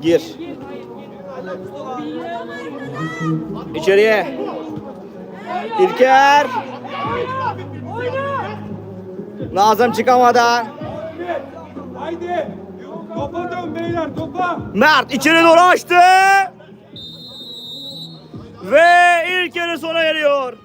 Gir. İçeriye. İlker. Nazım çıkamadan. Haydi. Topa dön beyler topa. Mert içeri doğru açtı. Ve ilk yarı sona eriyor.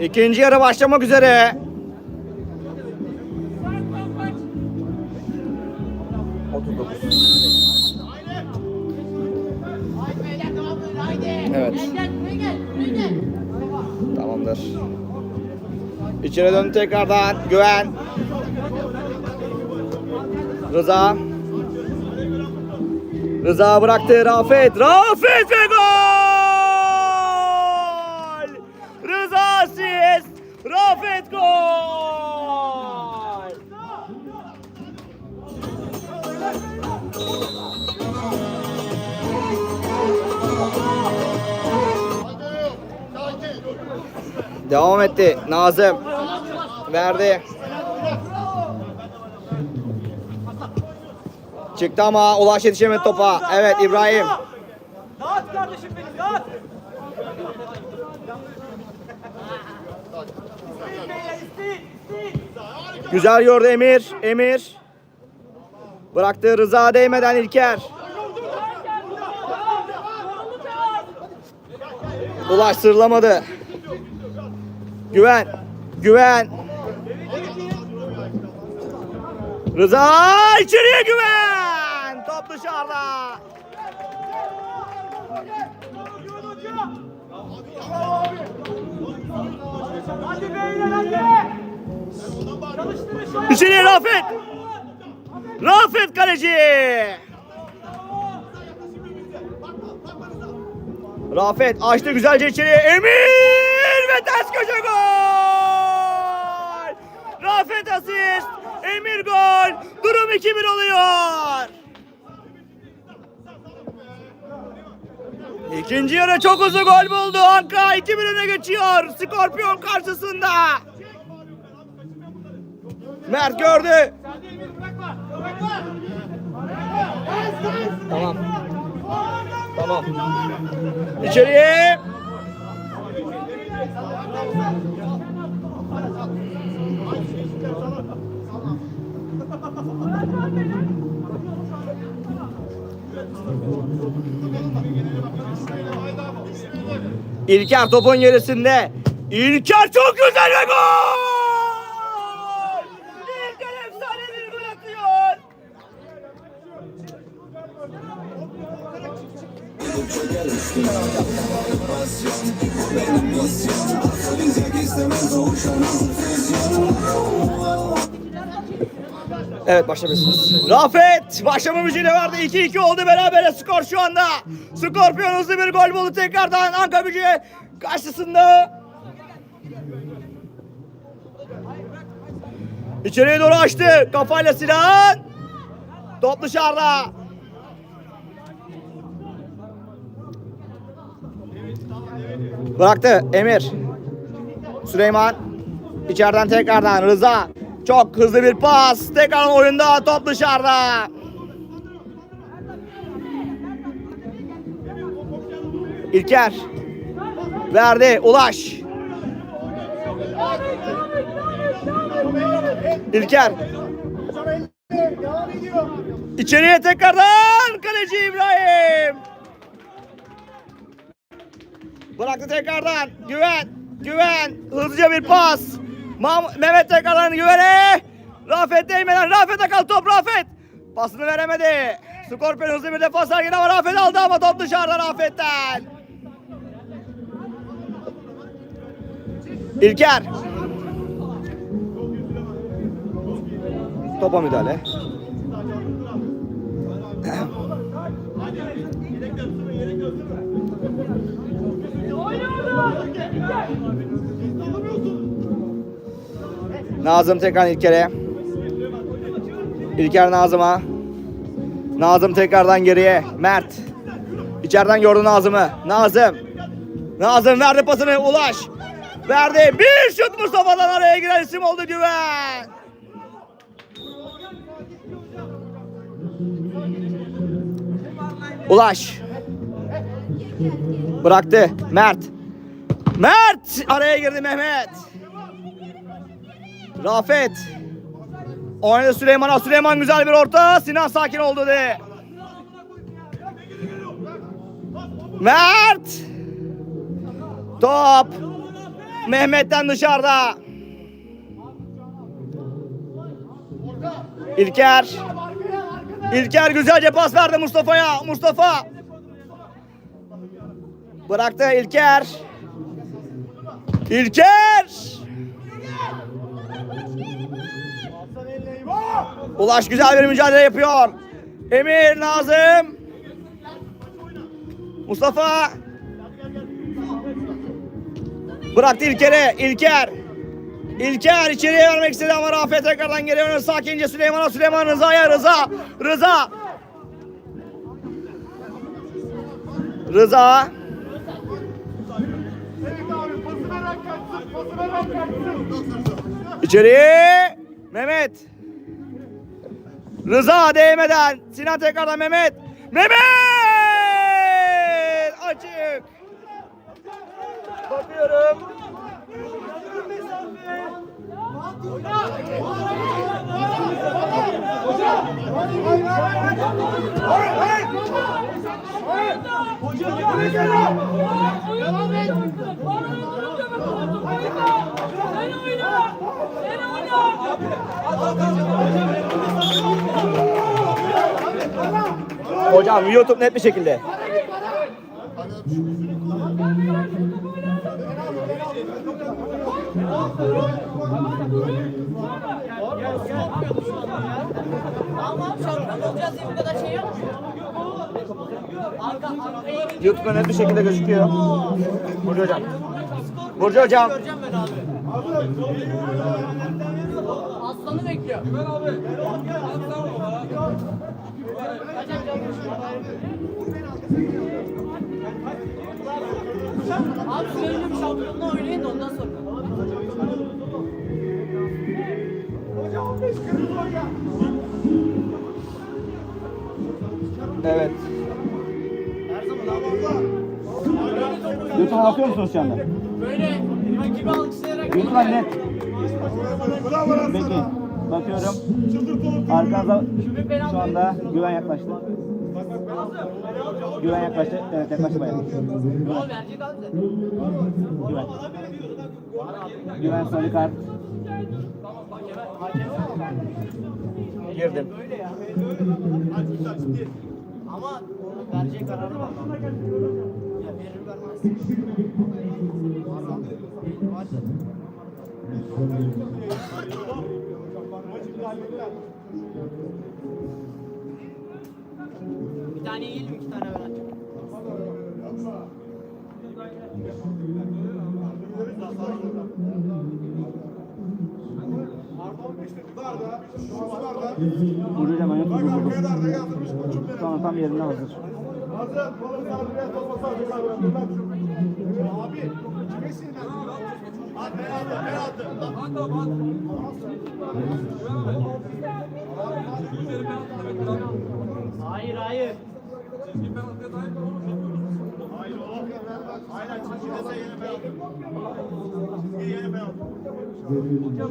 İkinci yarı başlamak üzere. Evet. Tamamdır. İçeri döndü tekrardan. Güven. Rıza. Rıza bıraktı. Rafet. Rafet ve gol! Asist. Rafet gol! Devam etti. Nazım. Verdi. Çıktı ama Ulaş yetişemedi topa. Evet İbrahim. Dağıt kardeşim benim dağıt. Güzel gördü Emir. Emir. Bıraktı Rıza değmeden İlker. Ulaş sırlamadı. Güven. Güven. Rıza içeriye güven. Top dışarıda. Hadi beyler hadi. İçeriye Rafet. Rafet kaleci. Rafet açtı güzelce içeriye. Emir ve ters köşe gol. Rafet asist. Emir gol. Durum 2-1 oluyor. İkinci yarı çok uzun gol buldu. Anka 2-1 öne geçiyor. Skorpiyon karşısında. Mert gördü. Tamam. Tamam. İçeriye. İlker topun gerisinde. İlker çok güzel ve gol! İlker efsane bir gol atıyor. Evet başlayabilirsiniz. Rafet başlama müziğiyle vardı. 2-2 oldu berabere skor şu anda. Skorpiyon hızlı bir gol buldu tekrardan Anka gücü karşısında. İçeriye doğru açtı. Kafayla Sinan. Top dışarıda. Bıraktı Emir. Süleyman. İçeriden tekrardan Rıza. Çok hızlı bir pas. Tekrar oyunda top dışarıda. İlker. Verdi. Ulaş. İlker. İçeriye tekrardan kaleci İbrahim. Bıraktı tekrardan. Güven. Güven. Hızlıca bir pas. Mam- Mehmet tekrardan güvene. Rafet değmeden Rafet'e kal top Rafet. Pasını veremedi. Skorpion hızlı bir defans hareket ama Rafet aldı ama top dışarıda Rafet'ten. İlker. Topa müdahale. Nazım tekrar İlker'e. İlker Nazım'a. Nazım tekrardan geriye. Mert. İçeriden gördü Nazım'ı. Nazım. Nazım verdi pasını. Ulaş. Verdi. Bir şut Mustafa'dan araya giren isim oldu Güven. Ulaş. Bıraktı. Mert. Mert! Araya girdi Mehmet. Rafet. Oynadı Süleyman'a. Süleyman güzel bir orta. Sinan sakin oldu de. Mert. Top. Mehmet'ten dışarıda. İlker. İlker güzelce pas verdi Mustafa'ya. Mustafa. Bıraktı İlker. İlker. Ulaş güzel bir mücadele yapıyor. Emir, Nazım. Mustafa. Bıraktı İlker'e. İlker. İlker içeriye vermek istedi ama Rafet tekrardan geliyor. Sakince Süleyman'a Süleyman Rıza'ya Rıza. Rıza. Rıza. İçeriye. Mehmet. Rıza değmeden. Sinan tekrardan Mehmet. Mehmet! Açık. Bakıyorum. Devam et. Bana Hocam YouTube net bir şekilde. YouTube'da net bir şekilde gözüküyor. Burcu hocam. Burcu hocam. Göreceğim ben abi. Aslanı bekliyor. Abi söyleyeyim şampiyonluğu oynayın da ondan sonra. Evet. YouTube'a bakıyor musunuz şu anda? Böyle rakibi alkışlayarak YouTube'dan net. Peki. Bakıyorum. Arkanızda şu anda güven yaklaştı. Güven yaklaştı. Evet yaklaştı bayağı. Zaten. Güven. Güven sarı kart. Girdim. Ama verecek kararı var. Ya verir vermez. Bir tane yiyelim iki tane. Burcu hocam ayağını buldum. Tamam tam yerine hazır. Hayır hayır. Yok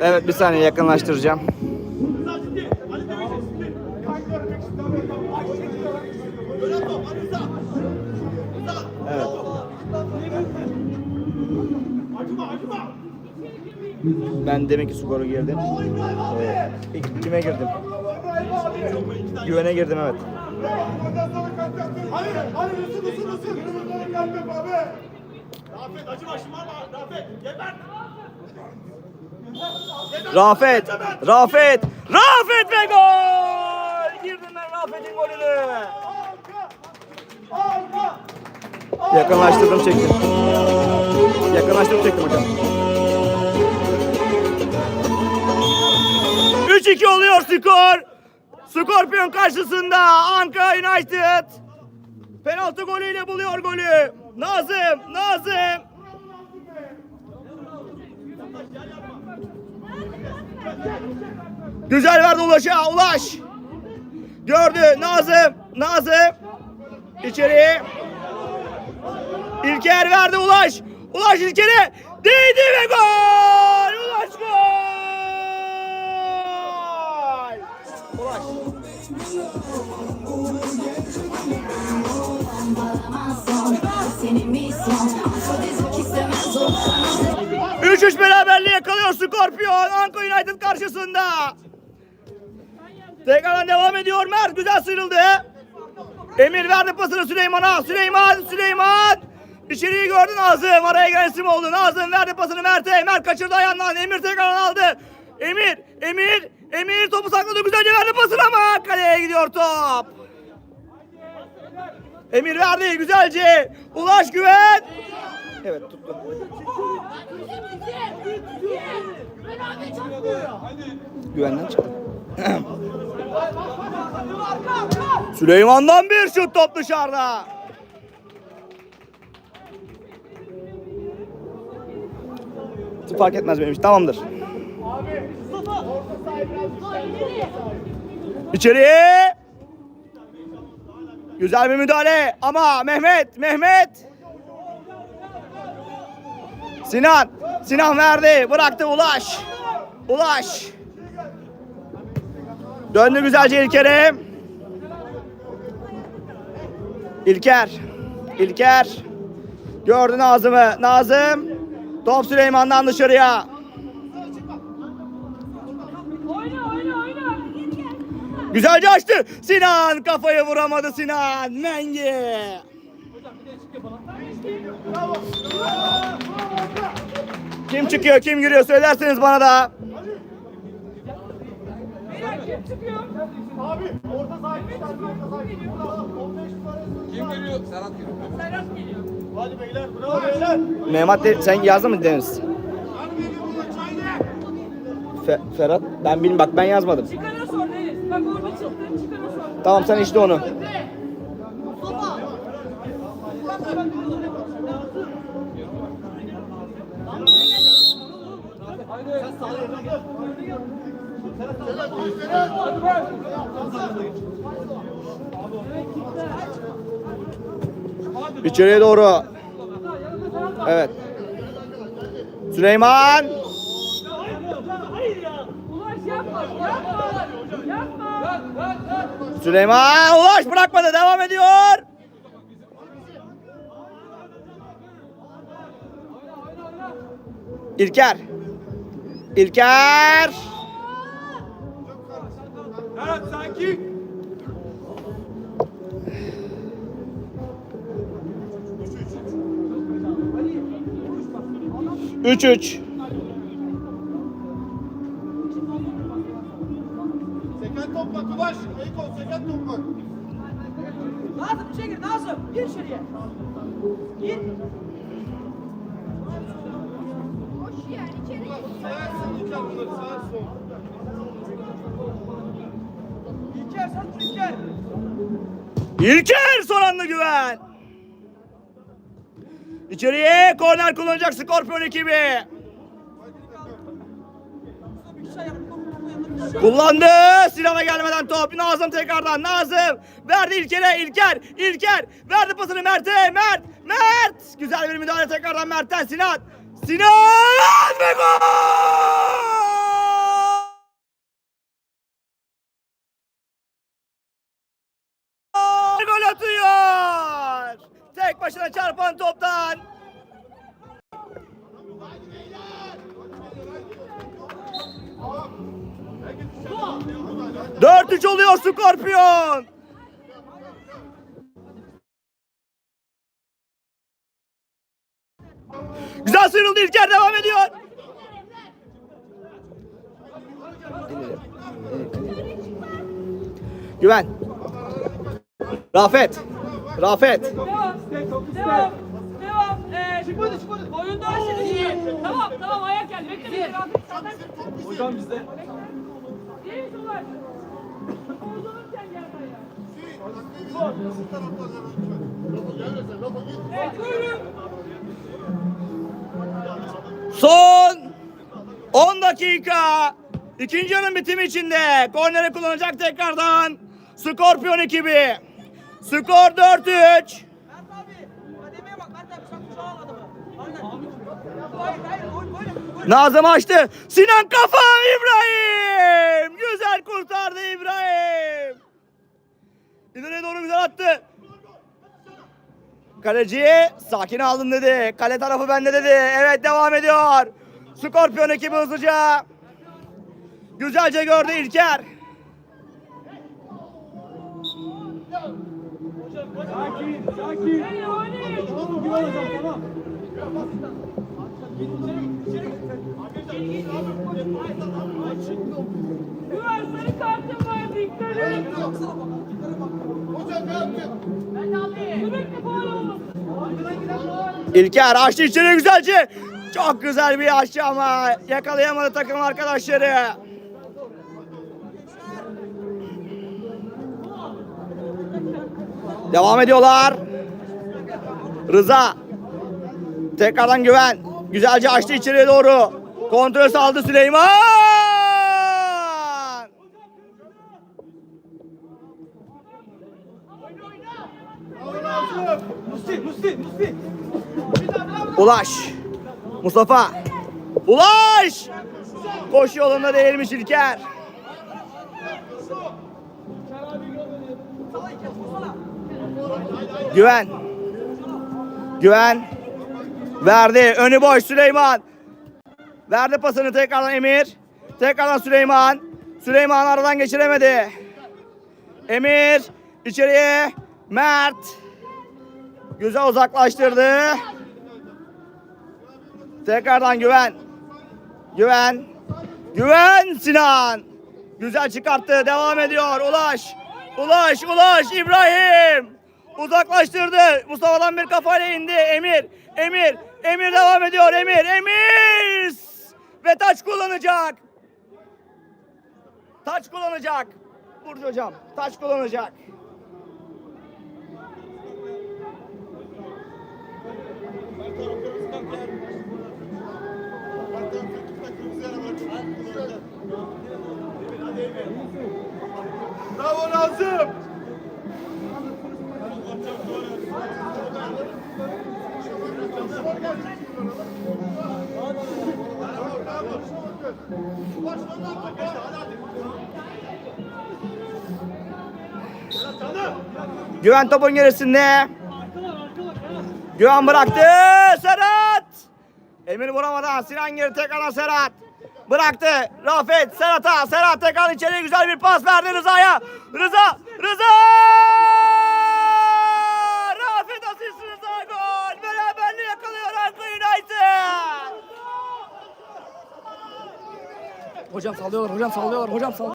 Evet bir saniye yakınlaştıracağım. Evet. Ben deminki skoru girdim. Ee, ilk kime girdim? Güvene girdim evet. Hadi, hadi ısın ısın ısın. Kırmızıları kalkıp abi. Rafet acıma şımarma. Rafet geber. Rafet, Rafet, Rafet ve gol! Girdim Rafet'in golünü. Yakınlaştırdım çektim. Yakınlaştırdım çektim hocam. 3-2 oluyor skor. Skorpiyon karşısında Ankara United. Penaltı golüyle buluyor golü. Nazım, Nazım. Güzel verdi Ulaş'a, Ulaş. Gördü Nazım. Nazım. İçeri. İlker verdi Ulaş. Ulaş İlker'e. Değdi ve gol. Ulaş gol. Ulaş. Senin misyon Afrodizyak istemez olsan 3-3 beraberliği yakalıyor Scorpion Anka United karşısında. Tekrardan devam ediyor Mert güzel sıyrıldı. Emir verdi pasını Süleyman'a. Süleyman, Süleyman. İçeriği gördü Nazım. Araya giren isim oldu. Nazım verdi pasını Mert'e. Mert kaçırdı ayağından. Emir tekrardan aldı. Emir, Emir, Emir topu sakladı. Güzelce verdi pasını ama kaleye gidiyor top. Emir verdi güzelce. Ulaş güven. Evet tuttu. Güvenden çıktı. Süleyman'dan bir şut top dışarıda. Fark etmez benim için. Tamamdır. İçeriye. Güzel bir müdahale ama Mehmet, Mehmet. Sinan, Sinan verdi, bıraktı Ulaş. Ulaş. Döndü güzelce İlker'e. İlker. İlker. Gördü Nazım'ı. Nazım. Top Süleyman'dan dışarıya. Güzelce açtı. Sinan kafayı vuramadı Sinan. Mengi. Kim çıkıyor kim giriyor söylerseniz bana da. Kim çıkıyor? Abi orta saha iki tane orta saha. Burada 15 numara. Kim geliyor? Serhat geliyor. Serhat geliyor. Hadi beyler bravo beyler. Mehmet de, sen yazdın mı Deniz? Fe, Ferhat ben bilmiyorum bak ben yazmadım. Çıkana sor Deniz. Bak orada çıktı. Çıkana sor. Tamam sen işte onu. İçeriye doğru. Evet. Süleyman. Süleyman Ulaş bırakmadı devam ediyor. İlker. İlker. Serhat sakin. Üç üç. Seken topla Kulaş. Eko seken topla. Nazım içeri gir Nazım. Gir içeriye. Gir. İlker sen son anda güven. İçeriye korner kullanacak Skorpion ekibi. Kullandı. Sinan'a gelmeden top. Nazım tekrardan. Nazım. Verdi İlker'e. İlker. İlker. Verdi pasını Mert'e. Mert. Mert. Güzel bir müdahale tekrardan Mert'ten. Sinan. Sinan ve gol! Atıyor. Tek başına çarpan toptan. Dört üç oluyor Skorpion. Güzel sıyrıldı İlker devam ediyor. Güven. Rafet. Rafet. Devam. Devam. Devam. Ee, çıkmadı çıkmadı. Oyunda şimdi. Tamam tamam ayak geldi. Bekle bekle. Hocam bizde. İyi Ulaş. Uzanırken gel buraya. Evet buyurun. Son 10 dakika. İkinci yarının bitimi içinde. Korneri kullanacak tekrardan. Skorpiyon ekibi. Skor 4-3. Mert abi. Kademeye bak Mert abi sen kuşağı al adamı. Aynen. Hayır hayır gol gol. gol. Nazım açtı. Sinan kafa İbrahim. Güzel kurtardı İbrahim. İleriye doğru güzel attı. Kaleci sakin aldın dedi. Kale tarafı bende dedi. Evet devam ediyor. Skorpiyon ekibi hızlıca. Güzelce gördü İlker. Sakin, sakin. Tamam, bir tamam. Ben abi. Sürekli faul olmasın. İlker açtı içeri güzelce. Çok güzel bir açtı ama yakalayamadı takım arkadaşları. Devam ediyorlar. Rıza. Tekrardan güven. Güzelce açtı içeriye doğru. Kontrol saldı Süleyman. Ulaş. Mustafa. Ulaş. Koşu yolunda değilmiş İlker. Güven. Güven. Verdi. Önü boş Süleyman. Verdi pasını tekrardan Emir. Tekrardan Süleyman. Süleyman aradan geçiremedi. Emir içeriye. Mert. Güzel uzaklaştırdı. Tekrardan güven. Güven. Güven Sinan. Güzel çıkarttı. Devam ediyor. Ulaş. Ulaş. Ulaş. İbrahim. Uzaklaştırdı. Mustafa'dan bir kafayla indi. Emir. Emir. Emir devam ediyor. Emir. Emir. Ve taç kullanacak. Taç kullanacak. Burcu hocam. Taç kullanacak. Bravo Nazım. Güven topun gerisinde. Güven bıraktı. Serhat. Emir vuramadan Sinan geri tekrardan Serhat. Bıraktı. Rafet Serhat'a. Serhat tekrar içeri güzel bir pas verdi Rıza'ya. Rıza. Rıza. Rafet asist Rıza gol. Beraberliği yakalıyor Ankara United. Hocam sallıyorlar, hocam sallıyorlar, hocam sallıyorlar.